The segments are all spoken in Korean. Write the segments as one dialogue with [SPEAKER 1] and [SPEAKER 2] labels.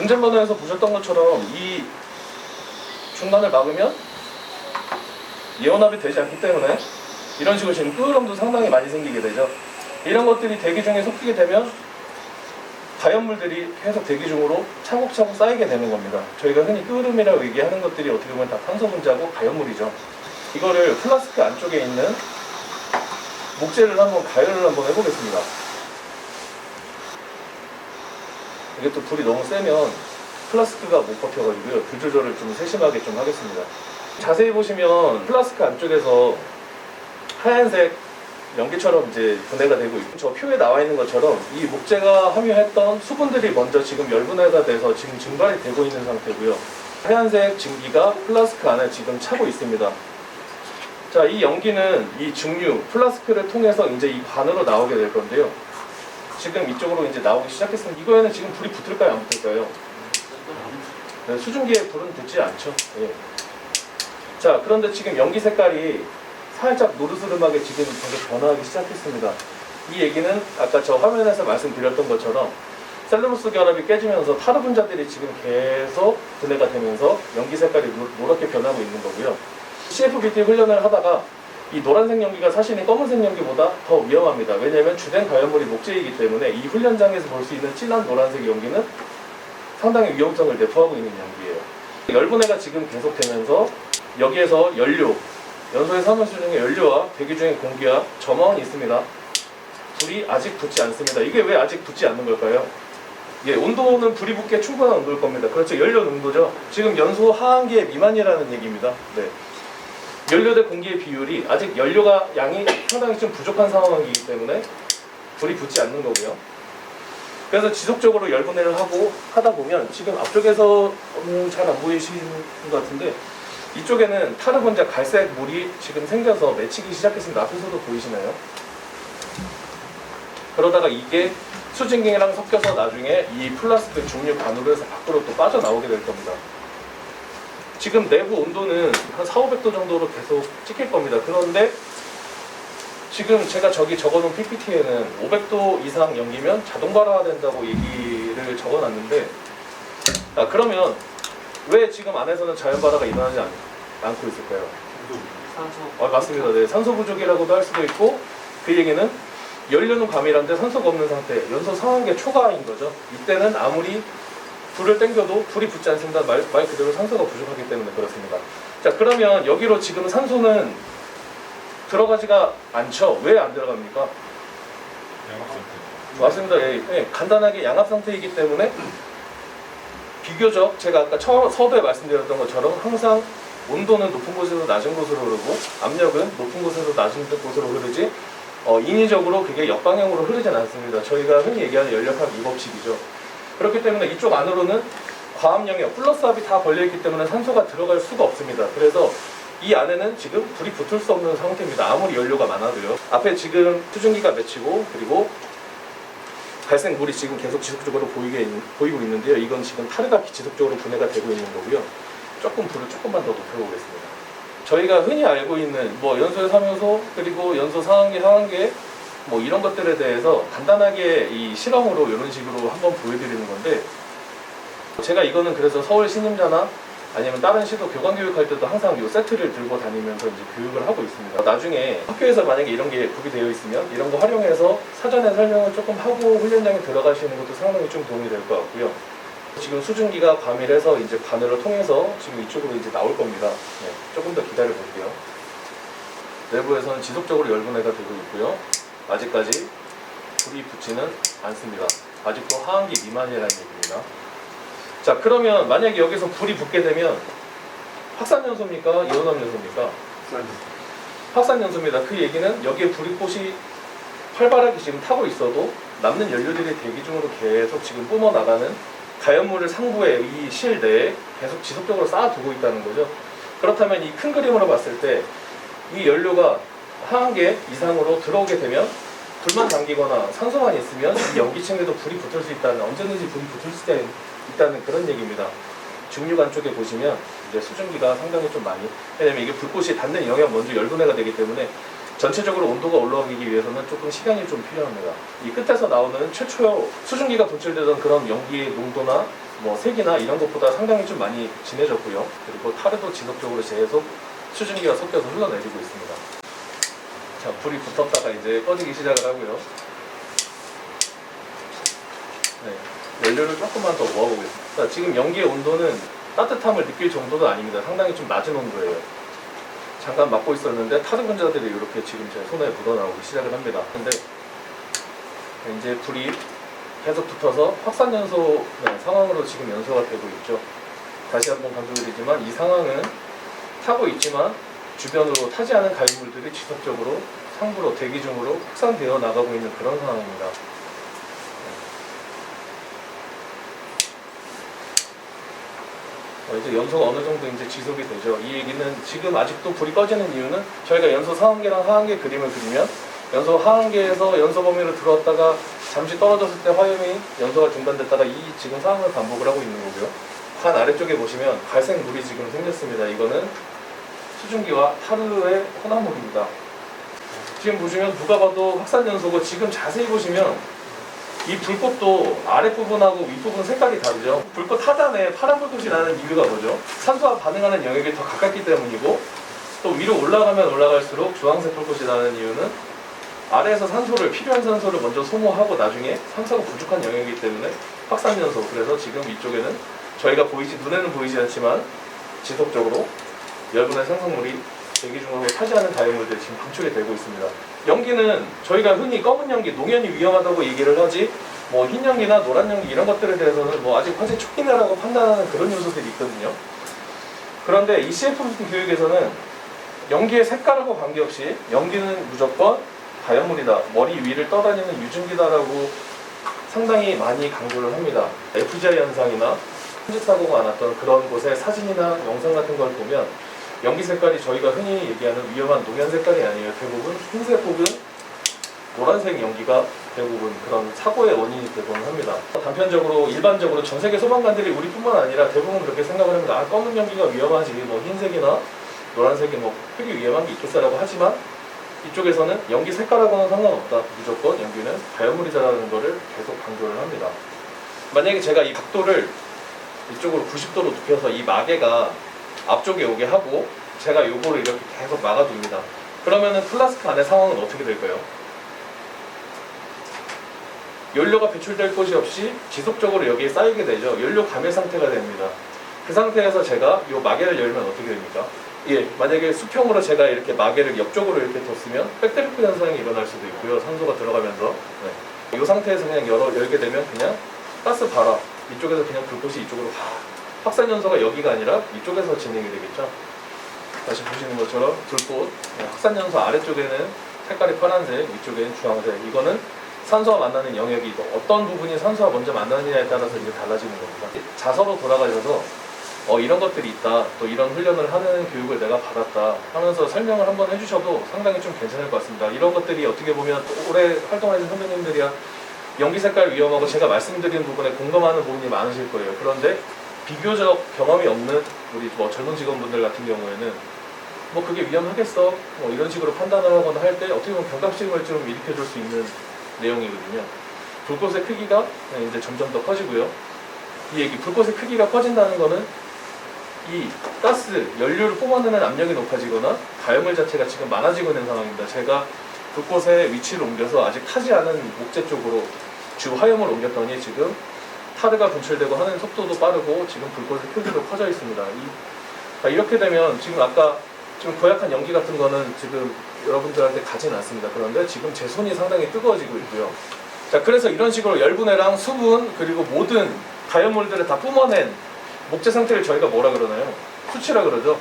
[SPEAKER 1] 운전면허에서 보셨던 것처럼 이 중간을 막으면 예원합이 되지 않기 때문에 이런 식으로 지금 끄름도 상당히 많이 생기게 되죠. 이런 것들이 대기 중에 섞이게 되면 가연물들이 계속 대기 중으로 차곡차곡 쌓이게 되는 겁니다. 저희가 흔히 끄름이라고 얘기하는 것들이 어떻게 보면 다 탄소 분자고 가연물이죠. 이거를 플라스크 안쪽에 있는 목재를 한번 가열을 한번 해보겠습니다. 이게 또 불이 너무 세면 플라스크가 못 버텨가지고요. 불 조절을 좀 세심하게 좀 하겠습니다. 자세히 보시면 플라스크 안쪽에서 하얀색 연기처럼 이제 분해가 되고 있고 저 표에 나와 있는 것처럼 이 목재가 함유했던 수분들이 먼저 지금 열분해가 돼서 지금 증발이 되고 있는 상태고요. 하얀색 증기가 플라스크 안에 지금 차고 있습니다. 자, 이 연기는 이 증류, 플라스크를 통해서 이제 이 관으로 나오게 될 건데요. 지금 이쪽으로 이제 나오기 시작했으면 이거에는 지금 불이 붙을까요? 안 붙을까요? 네, 수증기에 불은 붙지 않죠. 예. 자, 그런데 지금 연기 색깔이 살짝 노르스름하게 지금 계속 변화하기 시작했습니다. 이 얘기는 아까 저 화면에서 말씀드렸던 것처럼 셀루로스 결합이 깨지면서 타르 분자들이 지금 계속 분해가 되면서 연기 색깔이 노, 노랗게 변하고 있는 거고요. CFBT 훈련을 하다가 이 노란색 연기가 사실은 검은색 연기보다 더 위험합니다. 왜냐하면 주된 가연물이 목재이기 때문에 이 훈련장에서 볼 수 있는 진한 노란색 연기는 상당히 위험성을 내포하고 있는 연기예요. 열분해가 지금 계속되면서 여기에서 연료, 연소의 삼원수 중에 연료와 대기 중에 공기와 점화원이 있습니다. 불이 아직 붙지 않습니다. 이게 왜 아직 붙지 않는 걸까요? 예, 온도는 불이 붙게 충분한 온도일 겁니다. 그렇죠. 연료 농도죠. 지금 연소 하한의 미만이라는 얘기입니다. 네. 연료 대 공기의 비율이 아직 연료가 양이 상당히 좀 부족한 상황이기 때문에 불이 붙지 않는 거고요. 그래서 지속적으로 열분해를 하고 하다 보면 지금 앞쪽에서 음, 잘안 보이시는 것 같은데 이쪽에는 타르본자 갈색 물이 지금 생겨서 맺히기 시작했습니다. 앞에서도 보이시나요? 그러다가 이게 수증기랑 섞여서 나중에 이 플라스틱 종류 반으로 해서 밖으로 또 빠져나오게 될 겁니다. 지금 내부 온도는 한 4, 500도 정도로 계속 찍힐 겁니다. 그런데 지금 제가 저기 적어놓은 PPT에는 500도 이상 연기면 자동 발화가 된다고 얘기를 적어놨는데 아, 그러면 왜 지금 안에서는 자연 발화가 일어나지 않, 않고 있을까요? 산소. 아, 맞습니다. 네, 산소 부족이라고도 할 수도 있고 그 얘기는 열 연료는 과밀한데 산소가 없는 상태, 연소 상한계 초과인 거죠. 이때는 아무리 불을 땡겨도 불이 붙지 않습니다. 말, 말 그대로 산소가 부족하기 때문에 그렇습니다. 자, 그러면 여기로 지금 산소는 들어가지가 않죠? 왜 안 들어갑니까? 양압상태. 맞습니다. 예, 예, 간단하게 양압 상태이기 때문에 비교적 제가 아까 처, 서두에 말씀드렸던 것처럼 항상 온도는 높은 곳에서 낮은 곳으로 흐르고 압력은 높은 곳에서 낮은 곳으로 흐르지 어, 인위적으로 그게 역방향으로 흐르진 않습니다. 저희가 흔히 얘기하는 연력학 이법칙이죠. 그렇기 때문에 이쪽 안으로는 과합 영역, 플러스압이 다 걸려있기 때문에 산소가 들어갈 수가 없습니다. 그래서 이 안에는 지금 불이 붙을 수 없는 상태입니다. 아무리 연료가 많아도요. 앞에 지금 수증기가 맺히고 그리고 발생 물이 지금 계속 지속적으로 보이게, 보이고 있는데요. 이건 지금 타르가이 지속적으로 분해가 되고 있는 거고요. 조금 불을 조금만 더 높여보겠습니다. 저희가 흔히 알고 있는 뭐 연소의 3요소 그리고 연소 상황계 상황계 뭐 이런 것들에 대해서 간단하게 이 실험으로 이런 식으로 한번 보여드리는 건데 제가 이거는 그래서 서울 신임자나 아니면 다른 시도 교관 교육할 때도 항상 이 세트를 들고 다니면서 이제 교육을 하고 있습니다. 나중에 학교에서 만약에 이런 게 구비되어 있으면 이런 거 활용해서 사전에 설명을 조금 하고 훈련장에 들어가시는 것도 상당히 좀 도움이 될 것 같고요. 지금 수증기가 과밀해서 이제 바늘을 통해서 지금 이쪽으로 이제 나올 겁니다. 네, 조금 더 기다려 볼게요. 내부에서는 지속적으로 열분해가 되고 있고요. 아직까지 불이 붙지는 않습니다. 아직도 하한기 미만이라는 얘기입니다. 자 그러면 만약에 여기서 불이 붙게 되면 확산 연소입니까? 이온압 연소입니까? 확산 연소입니다. 그 얘기는 여기에 불이 꽃이 활발하게 지금 타고 있어도 남는 연료들이 대기 중으로 계속 지금 뿜어나가는 가연물을 상부에 이 실내에 계속 지속적으로 쌓아두고 있다는 거죠. 그렇다면 이 큰 그림으로 봤을 때 이 연료가 하한개 이상으로 들어오게 되면 불만 당기거나 산소만 있으면 연기층에도 불이 붙을 수 있다는 언제든지 불이 붙을 수 있다는 그런 얘기입니다. 중류관 쪽에 보시면 이제 수증기가 상당히 좀 많이 왜냐면 이게 불꽃이 닿는 영역 먼저 열분해가 되기 때문에 전체적으로 온도가 올라오기 위해서는 조금 시간이 좀 필요합니다. 이 끝에서 나오는 최초 수증기가 분출되던 그런 연기의 농도나 뭐 색이나 이런 것보다 상당히 좀 많이 진해졌고요. 그리고 타르도 지속적으로 계속 수증기가 섞여서 흘러내리고 있습니다. 자, 불이 붙었다가 이제 꺼지기 시작을 하고요. 네, 연료를 조금만 더 모아보겠습니다. 자, 지금 연기의 온도는 따뜻함을 느낄 정도는 아닙니다. 상당히 좀 낮은 온도예요. 잠깐 막고 있었는데 타드 분자들이 이렇게 지금 제 손에 묻어나오기 시작을 합니다. 근데 이제 불이 계속 붙어서 확산 연소 네, 상황으로 지금 연소가 되고 있죠. 다시 한번 강조드리지만 이 상황은 타고 있지만 주변으로 타지 않은 가유물들이 지속적으로 상부로 대기 중으로 확산되어 나가고 있는 그런 상황입니다. 어, 이제 연소가 어느 정도 이제 지속이 되죠. 이 얘기는 지금 아직도 불이 꺼지는 이유는 저희가 연소 상한계랑 하한계 그림을 그리면 연소 하한계에서 연소 범위로 들어왔다가 잠시 떨어졌을 때 화염이 연소가 중단됐다가 이 지금 상황을 반복을 하고 있는 거고요. 한 아래쪽에 보시면 갈색 물이 지금 생겼습니다. 이거는 수증기와 타르의 혼합물입니다. 지금 보시면 누가 봐도 확산연소고 지금 자세히 보시면 이 불꽃도 아랫부분하고 윗부분 색깔이 다르죠. 불꽃 하단에 파란 불꽃이 나는 이유가 뭐죠? 산소와 반응하는 영역이 더 가깝기 때문이고 또 위로 올라가면 올라갈수록 주황색 불꽃이 나는 이유는 아래에서 산소를 필요한 산소를 먼저 소모하고 나중에 산소가 부족한 영역이기 때문에 확산연소 그래서 지금 이쪽에는 저희가 보이지 눈에는 보이지 않지만 지속적으로 여러분의 생성물이 대기중하고 차지하는 다이아몬드 지금 분출이 되고 있습니다. 연기는 저희가 흔히 검은 연기, 농연이 위험하다고 얘기를 하지 뭐 흰 연기나 노란 연기 이런 것들에 대해서는 뭐 아직 화재 초기라고 판단하는 그런 요소들이 있거든요. 그런데 이 CFP 교육에서는 연기의 색깔하고 관계없이 연기는 무조건 다이아몬드다, 머리 위를 떠다니는 유증기다라고 상당히 많이 강조를 합니다. FGI 현상이나 현지 사고가 많았던 그런 곳의 사진이나 영상 같은 걸 보면 연기 색깔이 저희가 흔히 얘기하는 위험한 노면 색깔이 아니에요. 대부분 흰색 혹은 노란색 연기가 대부분 그런 사고의 원인이 되곤 합니다. 단편적으로 일반적으로 전 세계 소방관들이 우리뿐만 아니라 대부분 그렇게 생각을 합니다. 아, 검은 연기가 위험하지 뭐 흰색이나 노란색이 뭐 크게 위험한 게 있겠어라고 하지만 이쪽에서는 연기 색깔하고는 상관없다. 무조건 연기는 가열물이자라는 것을 계속 강조를 합니다. 만약에 제가 이 각도를 이쪽으로 90도로 눕혀서 이 마개가 앞쪽에 오게 하고 제가 요거를 이렇게 계속 막아둡니다. 그러면은 플라스크 안의 상황은 어떻게 될까요? 연료가 배출될 곳이 없이 지속적으로 여기에 쌓이게 되죠. 연료 감염 상태가 됩니다. 그 상태에서 제가 이 마개를 열면 어떻게 됩니까? 예, 만약에 수평으로 제가 이렇게 마개를 옆쪽으로 이렇게 뒀으면 백테리프 현상이 일어날 수도 있고요. 산소가 들어가면서 네. 이 상태에서 그냥 열어 열게 되면 그냥 가스 발화 이쪽에서 그냥 불꽃이 그 이쪽으로 확 확산연소가 여기가 아니라 이쪽에서 진행이 되겠죠. 다시 보시는 것처럼 불꽃 네, 확산연소 아래쪽에는 색깔이 파란색, 위쪽에는 주황색. 이거는 산소와 만나는 영역이 어떤 부분이 산소와 먼저 만나느냐에 따라서 이제 달라지는 겁니다. 자서로 돌아가셔서 어, 이런 것들이 있다, 또 이런 훈련을 하는 교육을 내가 받았다 하면서 설명을 한번 해주셔도 상당히 좀 괜찮을 것 같습니다. 이런 것들이 어떻게 보면 오래 활동하신 선배님들이야 연기 색깔 위험하고 제가 말씀드린 부분에 공감하는 부분이 많으실 거예요. 그런데 비교적 경험이 없는 우리 뭐 젊은 직원분들 같은 경우에는 뭐 그게 위험하겠어 뭐 이런 식으로 판단을 하거나 할 때 어떻게 보면 경각심을 좀 일으켜 줄 수 있는 내용이거든요. 불꽃의 크기가 이제 점점 더 커지고요. 이 얘기 불꽃의 크기가 커진다는 거는 이 가스 연료를 뽑아내는 압력이 높아지거나 가염을 자체가 지금 많아지고 있는 상황입니다. 제가 불꽃의 위치를 옮겨서 아직 타지 않은 목재 쪽으로 주화염을 옮겼더니 지금 카드가 분출되고 하는 속도도 빠르고 지금 불꽃의 표기도 커져 있습니다. 이, 자, 아, 이렇게 되면 지금 아까 좀 고약한 연기 같은 거는 지금 여러분들한테 가진 않습니다. 그런데 지금 제 손이 상당히 뜨거워지고 있고요. 자, 그래서 이런 식으로 열분해랑 수분 그리고 모든 가연물들을 다 뿜어낸 목재 상태를 저희가 뭐라 그러나요? 수치라 그러죠.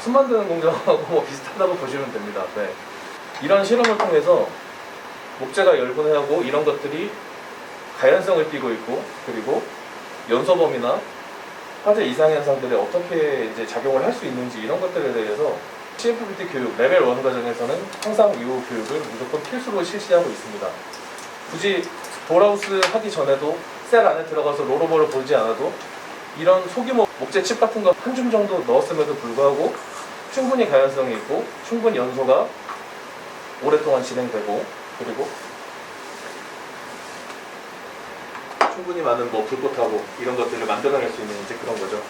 [SPEAKER 1] 숨 만드는 공정하고 뭐 비슷하다고 보시면 됩니다. 네. 이런 실험을 통해서 목재가 열분해하고 이런 것들이 가연성을 띠고 있고 그리고 연소범이나 화재 이상 현상들에 어떻게 이제 작용을 할 수 있는지 이런 것들에 대해서 c f p t 교육 레벨 1 과정에서는 항상 이 교육을 무조건 필수로 실시하고 있습니다. 굳이 돌라우스 하기 전에도 셀 안에 들어가서 로로버를 보지 않아도 이런 소규모 목재 칩 같은 거 한 줌 정도 넣었음에도 불구하고 충분히 가연성이 있고 충분히 연소가 오랫동안 진행되고 그리고 충분히 많은 뭐 불꽃하고 이런 것들을 만들어낼 수 있는 이제 그런 거죠.